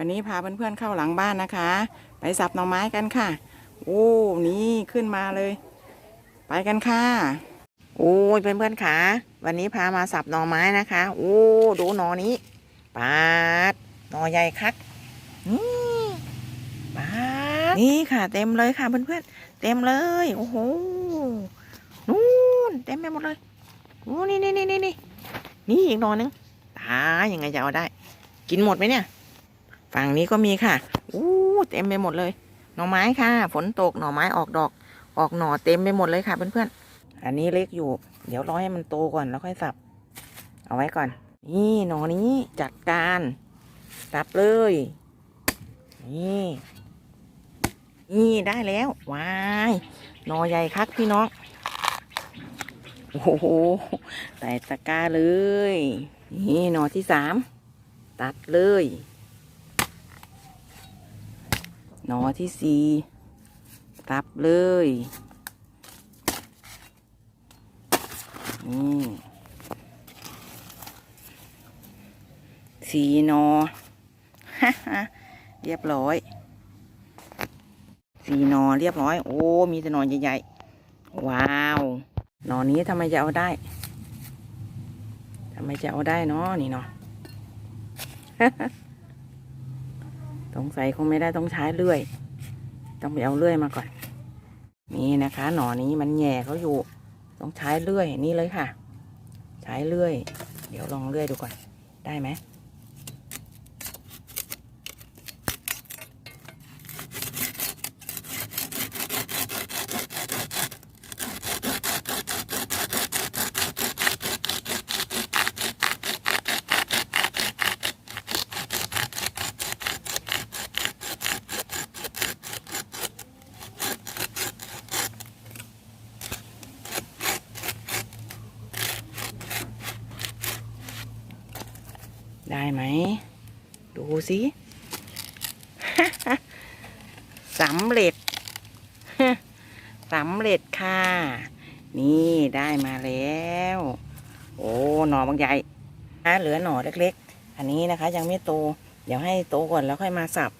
วันนี้พาเพื่อนๆเข้าหลังบ้านนะคะ ไปสับหน่อไม้กันค่ะ โอ้นี่ขึ้นมาเลย ไปกันค่ะ โอ้ยเพื่อนๆค่ะ วันนี้พามาสับหน่อไม้นะคะ โอ้ดูหน่อนี้ปาดหน่อใหญ่คักนี่ปาดนี่ค่ะ เต็มเลยค่ะเพื่อนๆเต็มเลยโอ้โหนู่นเต็มไปหมดเลยโอ้นี่นี่นี่นี่นี่นี่อีกหน่อนึงตายยังไงจะเอาได้ กินหมดไหมเนี่ย ฝั่งนี้ก็มีค่ะอู้เต็มไปหมดเลย หน่อไม้ค่ะ ฝนตกหน่อไม้ออกดอก ออกหน่อเต็มไปหมดเลยค่ะเพื่อนๆ อันนี้เล็กอยู่ เดี๋ยวรอให้มันโตก่อนแล้วค่อยสับ เอาไว้ก่อน นี่หน่อนี้จัดการสับเลย นี่ นี่ได้แล้ววายหน่อใหญ่คักพี่น้อง โอ้โหใส่ตะกร้าเลย นี่หน่อที่สามตัดเลย หนอที่สี่ตับเลยนี่สี่หนอเรียบร้อย สีนอเรียบร้อย โอ้ มีแต่นอนใหญ่ๆ ว้าว นอนี้ทำไมจะเอาได้ ทำไมจะเอาได้เนาะนี่เนาะ สงสัยคงไม่ได้ต้องใช้เลื่อย ต้องไปเอาเลื่อยมาก่อน นี่นะคะ หนอนนี้มันแย่เขาอยู่ ต้องใช้เลื่อยนี่เลยค่ะ ใช้เลื่อย เดี๋ยวลองเลื่อยดูก่อน ได้ไหม ได้ไหม ดูสิสำเร็จสำเร็จค่ะ นี่ได้มาแล้ว โอ้หน่อบางใหญ่อะเหลือหน่อเล็กๆ อันนี้นะคะ ยังไม่โต เดี๋ยวให้โตก่อนแล้วค่อยมาสับ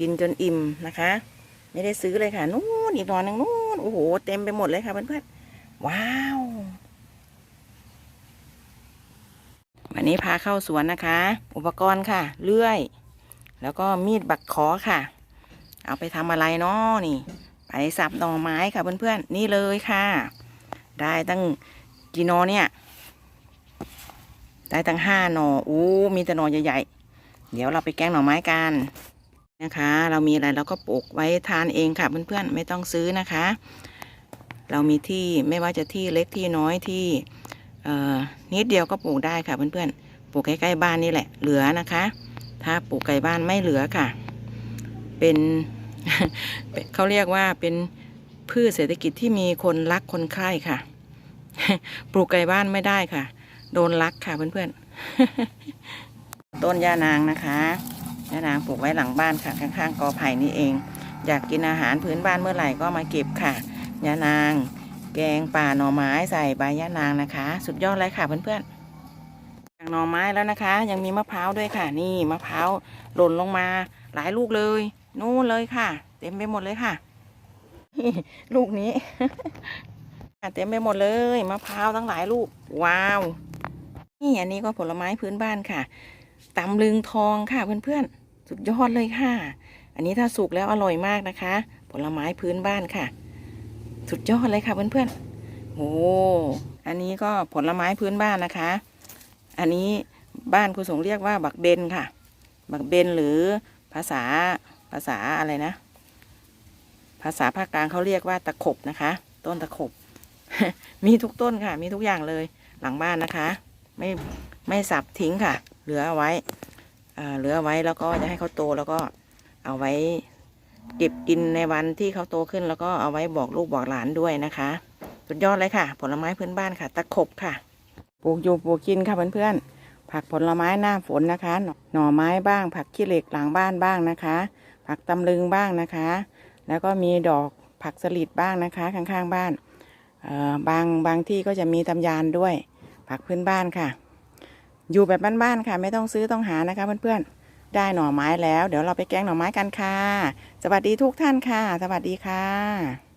กินจนอิ่มนะคะ ไม่ได้ซื้อเลยค่ะ นู่นอีกหน่อหนึงนู่นโอ้โห เต็มไปหมดเลยค่ะเพื่อนๆว้าว วันนี้พาเข้าสวนนะคะ อุปกรณ์ค่ะเลื่อย แล้วก็มีดบักขอค่ะ เอาไปทำอะไรเนาะนี่ ไปสับหน่อไม้ค่ะเพื่อนๆ นี่เลยค่ะ ได้ตั้งกี่นอเนี่ย ได้ตั้งห้าหนออู้มีแต่หนอใหญ่ๆ เดี๋ยวเราไปแกงหน่อไม้กันนะคะ เรามีอะไรเราก็ปลูกไว้ทานเองค่ะเพื่อนๆ ไม่ต้องซื้อนะคะ เรามีที่ไม่ว่าจะที่เล็กที่น้อยที่ นิดเดียวก็ปลูกได้ค่ะเพื่อนๆ ปลูกใกล้ๆบ้านนี่แหละ เหลือนะคะ ถ้าปลูกไกลบ้านไม่เหลือค่ะ เป็นเขาเรียกว่าเป็นพืชเศรษฐกิจที่มีคนรักคนใคร่ค่ะ ปลูกไกลบ้านไม่ได้ค่ะ โดนลักค่ะเพื่อนๆ ต้นยานางนะคะยานางปลูกไว้หลังบ้านค่ะข้างๆกอไผ่นี่เอง อยากกินอาหารพื้นบ้านเมื่อไหร่ก็มาเก็บค่ะยานาง แกงป่าหน่อไม้ใส่ใบยะนางนะคะ สุดยอดเลยค่ะเพื่อนๆจากหน่อไม้แล้วนะคะ ยังมีมะพร้าวด้วยค่ะ นี่มะพร้าวหล่นลงมาหลายลูกเลย นู่นเลยค่ะ เต็มไปหมดเลยค่ะลูกนี้เต็มไปหมดเลยมะพร้าวทั้งหลายลูก ว้าว นี่อันนี้ก็ผลไม้พื้นบ้านค่ะตำลึงทองค่ะเพื่อนๆสุดยอดเลยค่ะ อันนี้ถ้าสุกแล้วอร่อยมากนะคะ ผลไม้พื้นบ้านค่ะ สุดยอดเลยค่ะเพื่อนๆโอ้อันนี้ก็ผลไม้พื้นบ้านนะคะ อันนี้บ้านคุณสงเรียกว่าบักเบนค่ะ บักเบนหรือภาษาภาษาอะไรนะ ภาษาภาคกลางเขาเรียกว่าตะขบนะคะ ต้นตะขบ มีทุกต้นค่ะ มีทุกอย่างเลยหลังบ้านนะคะ ไม่ไม่สับทิ้งค่ะ เหลือเอาไว้เอ่อเหลือเอาไว้แล้วก็จะให้เขาโตแล้วก็เอาไว้ เก็บกินในวันที่เขาโตขึ้นแล้วก็เอาไว้บอกลูกบอกหลานด้วยนะคะ สุดยอดเลยค่ะ ผลไม้พื้นบ้านค่ะ ตะขบค่ะ ปลูกอยู่ปลูกกินค่ะเพื่อนๆ ผักผลไม้หน้าฝนนะคะ หน่อหน่อไม้บ้าง ผักขี้เหล็กหลังบ้านบ้างนะคะ ผักตำลึงบ้างนะคะ แล้วก็มีดอกผักสลิดบ้างนะคะ ข้างๆบ้านเอ่อบางบางที่ก็จะมีตำยานด้วย ผักพื้นบ้านค่ะ อยู่แบบบ้านๆค่ะ ไม่ต้องซื้อต้องหานะคะเพื่อนๆ ได้หน่อไม้แล้ว เดี๋ยวเราไปแกงหน่อไม้กันค่ะ สวัสดีทุกท่านค่ะ สวัสดีค่ะ